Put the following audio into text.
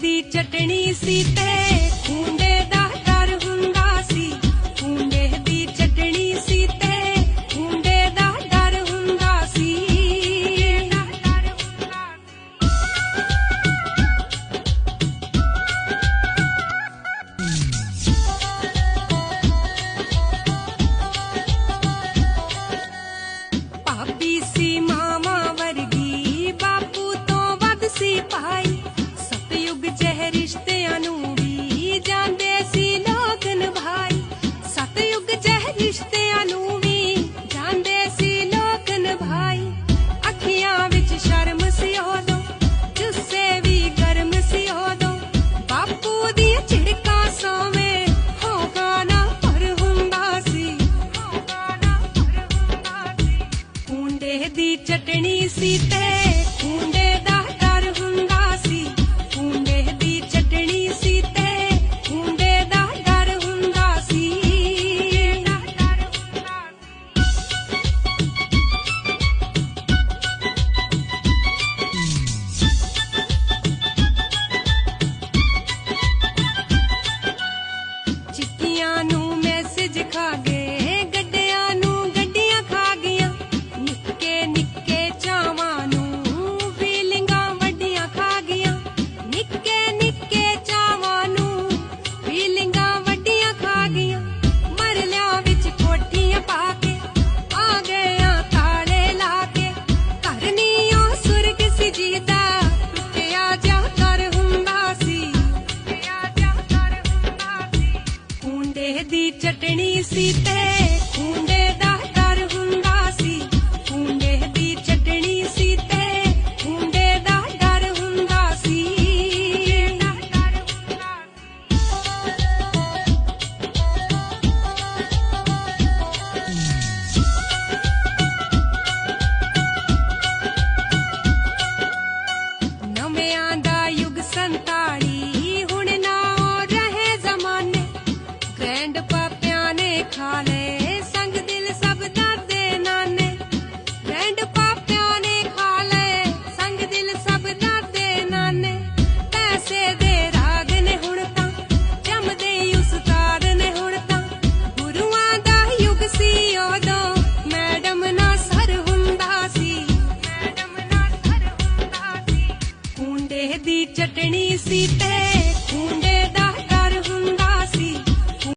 दी चटनी सीते ਇਸ਼ਤਿਆਂ ਨੂੰ ਵੀ ਜਾਂਦੇ ਸੀ ਲੋਕ ਸੀ ਉਦੋਂ ਬਾਪੂ ਦੀਆਂ ਝਿੜਕਾਂ ਸੋਵੇਂ ਹੋਗਾ ਨਾ ਪਰ ਹੁੰਦਾ ਸੀ। ਹੋਗਾ ਨਾ ਕੁੰਡੇ ਦੀ ਚਟਣੀ ਸੀ ਤੇ मेहदी चटनी सी पे